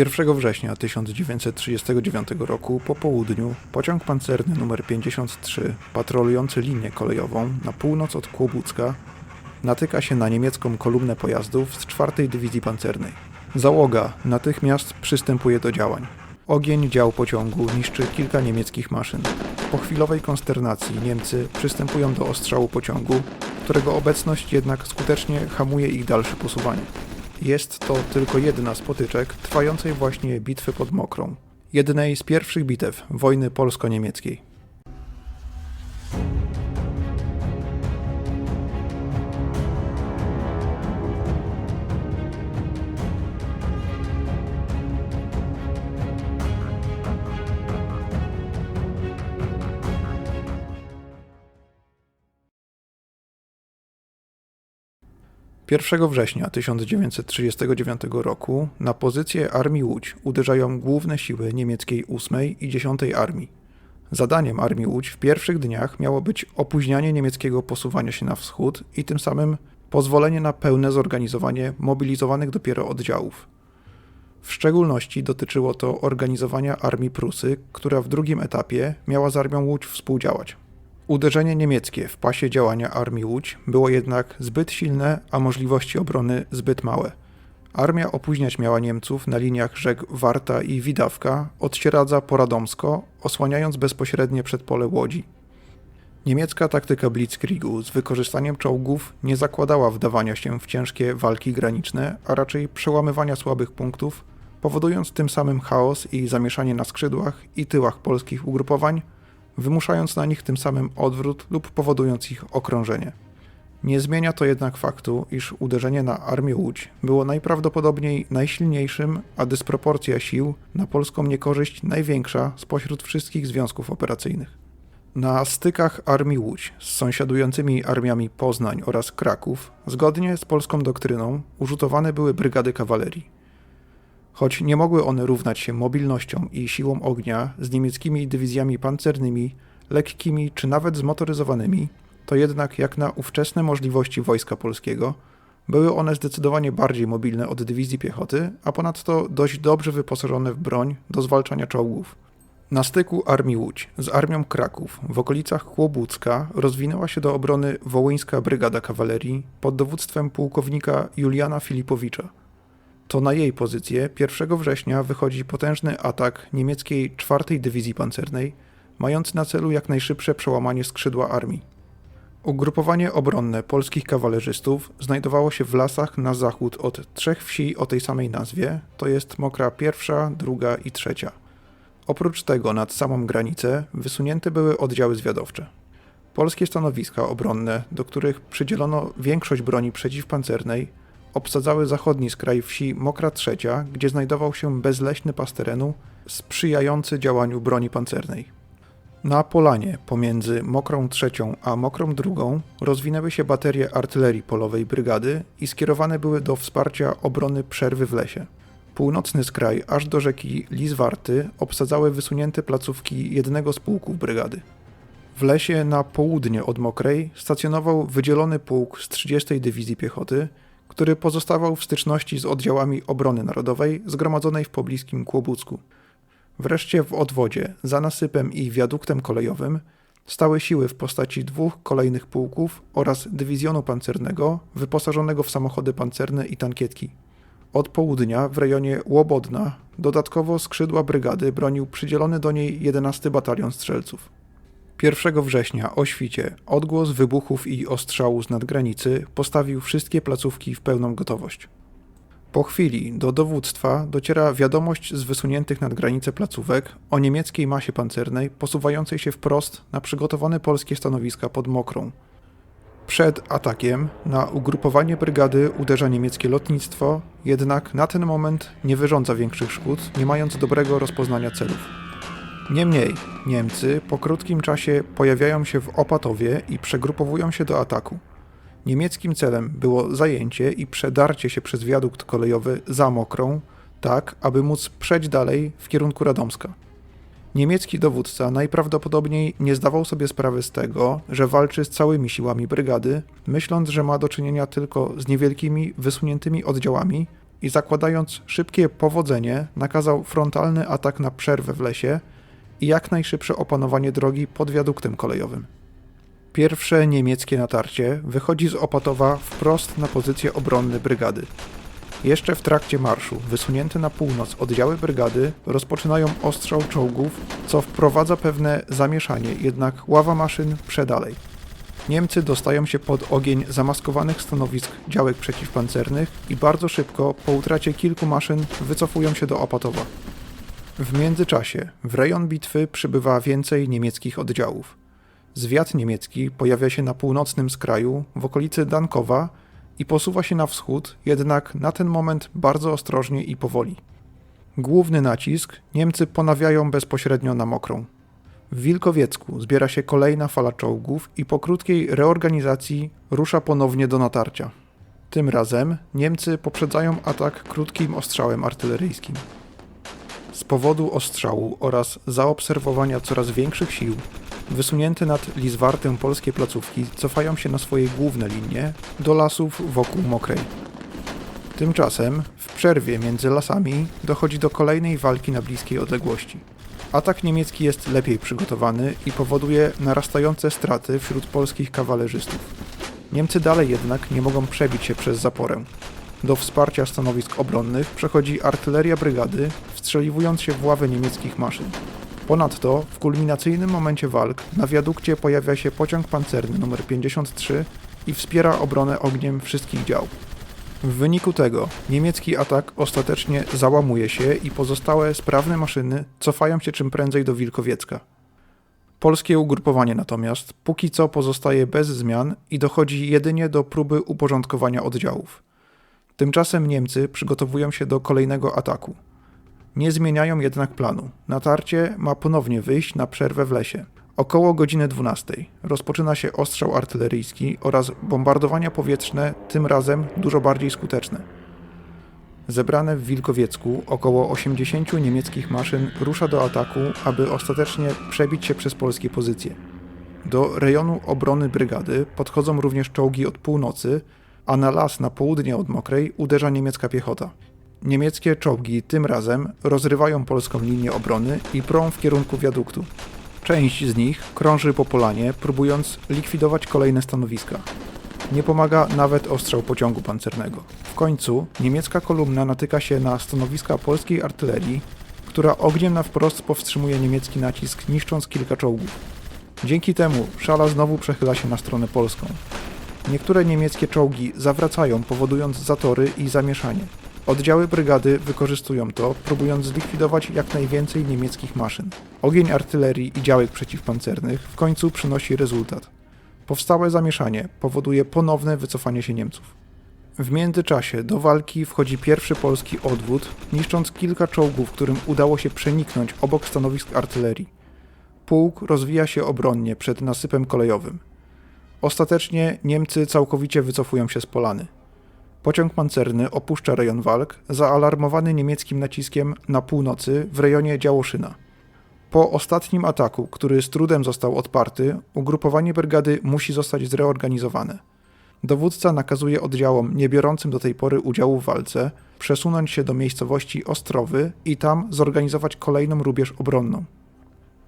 1 września 1939 roku po południu pociąg pancerny nr 53 patrolujący linię kolejową na północ od Kłobucka natyka się na niemiecką kolumnę pojazdów z 4 Dywizji Pancernej. Załoga natychmiast przystępuje do działań. Ogień dział pociągu niszczy kilka niemieckich maszyn. Po chwilowej konsternacji Niemcy przystępują do ostrzału pociągu, którego obecność jednak skutecznie hamuje ich dalsze posuwanie. Jest to tylko jedna z potyczek trwającej właśnie bitwy pod Mokrą, jednej z pierwszych bitew wojny polsko-niemieckiej. Pierwszego września 1939 roku na pozycję Armii Łódź uderzają główne siły niemieckiej 8 i 10 Armii. Zadaniem Armii Łódź w pierwszych dniach miało być opóźnianie niemieckiego posuwania się na wschód i tym samym pozwolenie na pełne zorganizowanie mobilizowanych dopiero oddziałów. W szczególności dotyczyło to organizowania Armii Prusy, która w drugim etapie miała z Armią Łódź współdziałać. Uderzenie niemieckie w pasie działania Armii Łódź było jednak zbyt silne, a możliwości obrony zbyt małe. Armia opóźniać miała Niemców na liniach rzek Warta i Widawka od Sieradza po Radomsko, osłaniając bezpośrednie przedpole Łodzi. Niemiecka taktyka Blitzkriegu z wykorzystaniem czołgów nie zakładała wdawania się w ciężkie walki graniczne, a raczej przełamywania słabych punktów, powodując tym samym chaos i zamieszanie na skrzydłach i tyłach polskich ugrupowań, wymuszając na nich tym samym odwrót lub powodując ich okrążenie. Nie zmienia to jednak faktu, iż uderzenie na Armię Łódź było najprawdopodobniej najsilniejszym, a dysproporcja sił na polską niekorzyść największa spośród wszystkich związków operacyjnych. Na stykach Armii Łódź z sąsiadującymi armiami Poznań oraz Kraków, zgodnie z polską doktryną, użytowane były brygady kawalerii. Choć nie mogły one równać się mobilnością i siłą ognia z niemieckimi dywizjami pancernymi, lekkimi czy nawet zmotoryzowanymi, to jednak jak na ówczesne możliwości wojska polskiego, były one zdecydowanie bardziej mobilne od dywizji piechoty, a ponadto dość dobrze wyposażone w broń do zwalczania czołgów. Na styku Armii Łódź z Armią Kraków w okolicach Kłobucka rozwinęła się do obrony Wołyńska Brygada Kawalerii pod dowództwem pułkownika Juliana Filipowicza – to na jej pozycję 1 września wychodzi potężny atak niemieckiej 4 Dywizji Pancernej, mający na celu jak najszybsze przełamanie skrzydła armii. Ugrupowanie obronne polskich kawalerzystów znajdowało się w lasach na zachód od trzech wsi o tej samej nazwie, to jest Mokra pierwsza, druga i trzecia. Oprócz tego nad samą granicę wysunięte były oddziały zwiadowcze. Polskie stanowiska obronne, do których przydzielono większość broni przeciwpancernej, obsadzały zachodni skraj wsi Mokra Trzecia, gdzie znajdował się bezleśny pas terenu sprzyjający działaniu broni pancernej. Na polanie pomiędzy Mokrą Trzecią a Mokrą Drugą rozwinęły się baterie artylerii polowej brygady i skierowane były do wsparcia obrony przerwy w lesie. Północny skraj aż do rzeki Lizwarty obsadzały wysunięte placówki jednego z pułków brygady. W lesie na południe od Mokrej stacjonował wydzielony pułk z 30. Dywizji Piechoty, który pozostawał w styczności z oddziałami obrony narodowej zgromadzonej w pobliskim Kłobucku. Wreszcie w odwodzie, za nasypem i wiaduktem kolejowym stały siły w postaci dwóch kolejnych pułków oraz dywizjonu pancernego wyposażonego w samochody pancerne i tankietki. Od południa w rejonie Łobodna dodatkowo skrzydła brygady bronił przydzielony do niej 11 batalion strzelców. 1 września o świcie odgłos wybuchów i ostrzału z nadgranicy postawił wszystkie placówki w pełną gotowość. Po chwili do dowództwa dociera wiadomość z wysuniętych nad granicę placówek o niemieckiej masie pancernej posuwającej się wprost na przygotowane polskie stanowiska pod Mokrą. Przed atakiem na ugrupowanie brygady uderza niemieckie lotnictwo, jednak na ten moment nie wyrządza większych szkód, nie mając dobrego rozpoznania celów. Niemniej Niemcy po krótkim czasie pojawiają się w Opatowie i przegrupowują się do ataku. Niemieckim celem było zajęcie i przedarcie się przez wiadukt kolejowy za Mokrą, tak aby móc przejść dalej w kierunku Radomska. Niemiecki dowódca najprawdopodobniej nie zdawał sobie sprawy z tego, że walczy z całymi siłami brygady, myśląc, że ma do czynienia tylko z niewielkimi, wysuniętymi oddziałami, i zakładając szybkie powodzenie, nakazał frontalny atak na przerwę w lesie i jak najszybsze opanowanie drogi pod wiaduktem kolejowym. Pierwsze niemieckie natarcie wychodzi z Opatowa wprost na pozycje obronne brygady. Jeszcze w trakcie marszu, wysunięte na północ oddziały brygady rozpoczynają ostrzał czołgów, co wprowadza pewne zamieszanie, jednak ława maszyn przedalej. Niemcy dostają się pod ogień zamaskowanych stanowisk działek przeciwpancernych i bardzo szybko, po utracie kilku maszyn, wycofują się do Opatowa. W międzyczasie w rejon bitwy przybywa więcej niemieckich oddziałów. Zwiat niemiecki pojawia się na północnym skraju, w okolicy Dankowa i posuwa się na wschód, jednak na ten moment bardzo ostrożnie i powoli. Główny nacisk Niemcy ponawiają bezpośrednio na Mokrą. W Wilkowiecku zbiera się kolejna fala czołgów i po krótkiej reorganizacji rusza ponownie do natarcia. Tym razem Niemcy poprzedzają atak krótkim ostrzałem artyleryjskim. Z powodu ostrzału oraz zaobserwowania coraz większych sił, wysunięte nad Lizwartę polskie placówki cofają się na swoje główne linie do lasów wokół Mokrej. Tymczasem w przerwie między lasami dochodzi do kolejnej walki na bliskiej odległości. Atak niemiecki jest lepiej przygotowany i powoduje narastające straty wśród polskich kawalerzystów. Niemcy dalej jednak nie mogą przebić się przez zaporę. Do wsparcia stanowisk obronnych przechodzi artyleria brygady, wstrzeliwując się w ławę niemieckich maszyn. Ponadto w kulminacyjnym momencie walk na wiadukcie pojawia się pociąg pancerny nr 53 i wspiera obronę ogniem wszystkich dział. W wyniku tego niemiecki atak ostatecznie załamuje się i pozostałe sprawne maszyny cofają się czym prędzej do Wilkowiecka. Polskie ugrupowanie natomiast póki co pozostaje bez zmian i dochodzi jedynie do próby uporządkowania oddziałów. Tymczasem Niemcy przygotowują się do kolejnego ataku. Nie zmieniają jednak planu. Natarcie ma ponownie wyjść na przerwę w lesie. Około godziny 12 rozpoczyna się ostrzał artyleryjski oraz bombardowania powietrzne, tym razem dużo bardziej skuteczne. Zebrane w Wilkowiecku około 80 niemieckich maszyn rusza do ataku, aby ostatecznie przebić się przez polskie pozycje. Do rejonu obrony brygady podchodzą również czołgi od północy, a na las na południe od Mokrej uderza niemiecka piechota. Niemieckie czołgi tym razem rozrywają polską linię obrony i prą w kierunku wiaduktu. Część z nich krąży po polanie, próbując likwidować kolejne stanowiska. Nie pomaga nawet ostrzał pociągu pancernego. W końcu niemiecka kolumna natyka się na stanowiska polskiej artylerii, która ogniem na wprost powstrzymuje niemiecki nacisk, niszcząc kilka czołgów. Dzięki temu szala znowu przechyla się na stronę polską. Niektóre niemieckie czołgi zawracają, powodując zatory i zamieszanie. Oddziały brygady wykorzystują to, próbując zlikwidować jak najwięcej niemieckich maszyn. Ogień artylerii i działek przeciwpancernych w końcu przynosi rezultat. Powstałe zamieszanie powoduje ponowne wycofanie się Niemców. W międzyczasie do walki wchodzi pierwszy polski odwód, niszcząc kilka czołgów, którym udało się przeniknąć obok stanowisk artylerii. Pułk rozwija się obronnie przed nasypem kolejowym. Ostatecznie Niemcy całkowicie wycofują się z Polany. Pociąg pancerny opuszcza rejon walk, zaalarmowany niemieckim naciskiem na północy w rejonie Działoszyna. Po ostatnim ataku, który z trudem został odparty, ugrupowanie brygady musi zostać zreorganizowane. Dowódca nakazuje oddziałom nie biorącym do tej pory udziału w walce przesunąć się do miejscowości Ostrowy i tam zorganizować kolejną rubież obronną.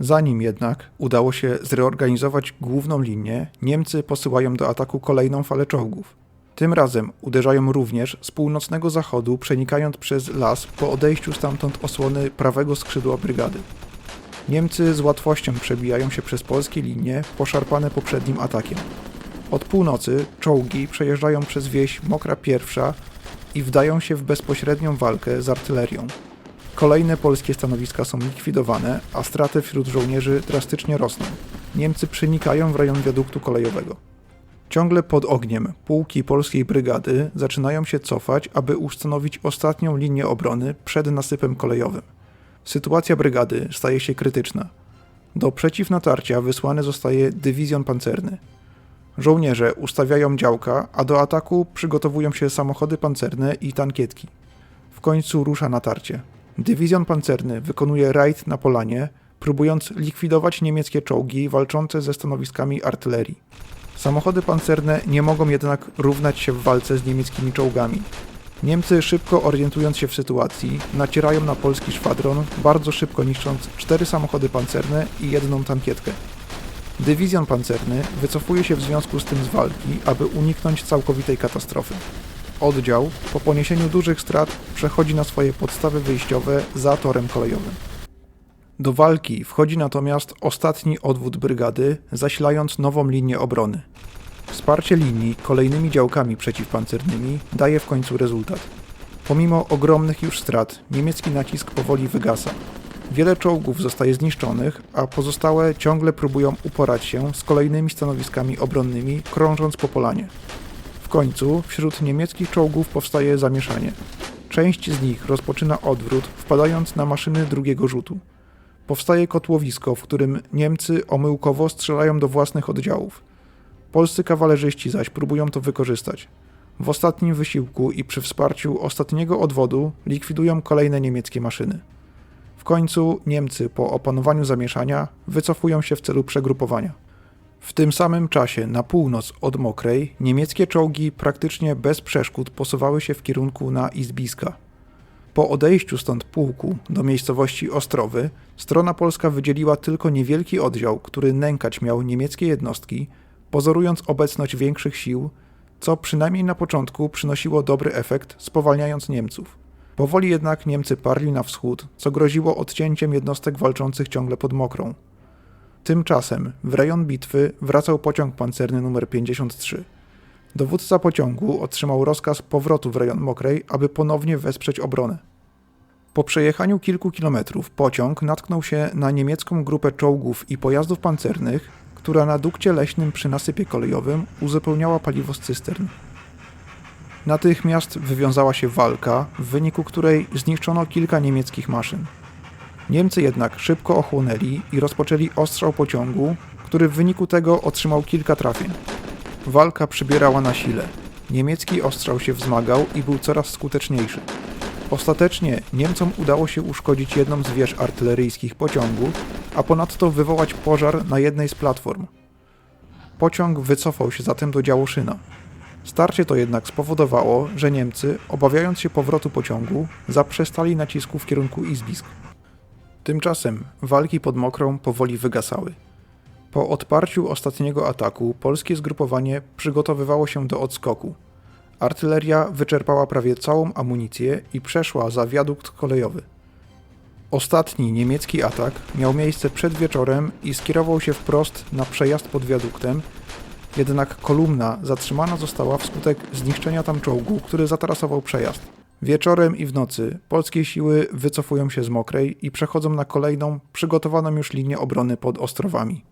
Zanim jednak udało się zreorganizować główną linię, Niemcy posyłają do ataku kolejną falę czołgów. Tym razem uderzają również z północnego zachodu, przenikając przez las po odejściu stamtąd osłony prawego skrzydła brygady. Niemcy z łatwością przebijają się przez polskie linie, poszarpane poprzednim atakiem. Od północy czołgi przejeżdżają przez wieś Mokra Pierwsza i wdają się w bezpośrednią walkę z artylerią. Kolejne polskie stanowiska są likwidowane, a straty wśród żołnierzy drastycznie rosną. Niemcy przenikają w rejon wiaduktu kolejowego. Ciągle pod ogniem pułki polskiej brygady zaczynają się cofać, aby ustanowić ostatnią linię obrony przed nasypem kolejowym. Sytuacja brygady staje się krytyczna. Do przeciwnatarcia wysłany zostaje dywizjon pancerny. Żołnierze ustawiają działka, a do ataku przygotowują się samochody pancerne i tankietki. W końcu rusza natarcie. Dywizjon pancerny wykonuje rajd na Polanie, próbując likwidować niemieckie czołgi walczące ze stanowiskami artylerii. Samochody pancerne nie mogą jednak równać się w walce z niemieckimi czołgami. Niemcy, szybko orientując się w sytuacji, nacierają na polski szwadron, bardzo szybko niszcząc cztery samochody pancerne i jedną tankietkę. Dywizjon pancerny wycofuje się w związku z tym z walki, aby uniknąć całkowitej katastrofy. Oddział, po poniesieniu dużych strat, przechodzi na swoje podstawy wyjściowe za torem kolejowym. Do walki wchodzi natomiast ostatni odwód brygady, zasilając nową linię obrony. Wsparcie linii kolejnymi działkami przeciwpancernymi daje w końcu rezultat. Pomimo ogromnych już strat, niemiecki nacisk powoli wygasa. Wiele czołgów zostaje zniszczonych, a pozostałe ciągle próbują uporać się z kolejnymi stanowiskami obronnymi, krążąc po polanie. Końcu wśród niemieckich czołgów powstaje zamieszanie. Część z nich rozpoczyna odwrót, wpadając na maszyny drugiego rzutu. Powstaje kotłowisko, w którym Niemcy omyłkowo strzelają do własnych oddziałów. Polscy kawalerzyści zaś próbują to wykorzystać. W ostatnim wysiłku i przy wsparciu ostatniego odwodu likwidują kolejne niemieckie maszyny. W końcu Niemcy po opanowaniu zamieszania wycofują się w celu przegrupowania. W tym samym czasie na północ od Mokrej niemieckie czołgi praktycznie bez przeszkód posuwały się w kierunku na Izbiska. Po odejściu stąd pułku do miejscowości Ostrowy, strona polska wydzieliła tylko niewielki oddział, który nękać miał niemieckie jednostki, pozorując obecność większych sił, co przynajmniej na początku przynosiło dobry efekt, spowalniając Niemców. Powoli jednak Niemcy parli na wschód, co groziło odcięciem jednostek walczących ciągle pod Mokrą. Tymczasem w rejon bitwy wracał pociąg pancerny nr 53. Dowódca pociągu otrzymał rozkaz powrotu w rejon Mokrej, aby ponownie wesprzeć obronę. Po przejechaniu kilku kilometrów pociąg natknął się na niemiecką grupę czołgów i pojazdów pancernych, która na dukcie leśnym przy nasypie kolejowym uzupełniała paliwo z cystern. Natychmiast wywiązała się walka, w wyniku której zniszczono kilka niemieckich maszyn. Niemcy jednak szybko ochłonęli i rozpoczęli ostrzał pociągu, który w wyniku tego otrzymał kilka trafień. Walka przybierała na sile. Niemiecki ostrzał się wzmagał i był coraz skuteczniejszy. Ostatecznie Niemcom udało się uszkodzić jedną z wież artyleryjskich pociągu, a ponadto wywołać pożar na jednej z platform. Pociąg wycofał się zatem do Działoszyna. Starcie to jednak spowodowało, że Niemcy, obawiając się powrotu pociągu, zaprzestali nacisku w kierunku Izbisk. Tymczasem walki pod Mokrą powoli wygasały. Po odparciu ostatniego ataku polskie zgrupowanie przygotowywało się do odskoku. Artyleria wyczerpała prawie całą amunicję i przeszła za wiadukt kolejowy. Ostatni niemiecki atak miał miejsce przed wieczorem i skierował się wprost na przejazd pod wiaduktem, jednak kolumna zatrzymana została wskutek zniszczenia tam czołgu, który zatarasował przejazd. Wieczorem i w nocy polskie siły wycofują się z Mokrej i przechodzą na kolejną, przygotowaną już linię obrony pod Ostrowami.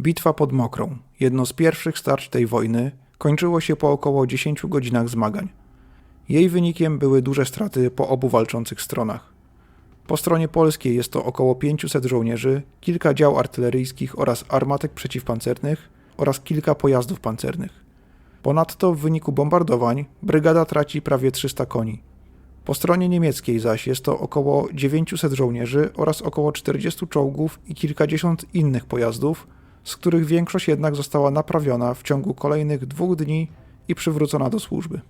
Bitwa pod Mokrą, jedno z pierwszych starć tej wojny, kończyło się po około 10 godzinach zmagań. Jej wynikiem były duże straty po obu walczących stronach. Po stronie polskiej jest to około 500 żołnierzy, kilka dział artyleryjskich oraz armatek przeciwpancernych oraz kilka pojazdów pancernych. Ponadto w wyniku bombardowań brygada traci prawie 300 koni. Po stronie niemieckiej zaś jest to około 900 żołnierzy oraz około 40 czołgów i kilkadziesiąt innych pojazdów, z których większość jednak została naprawiona w ciągu kolejnych dwóch dni i przywrócona do służby.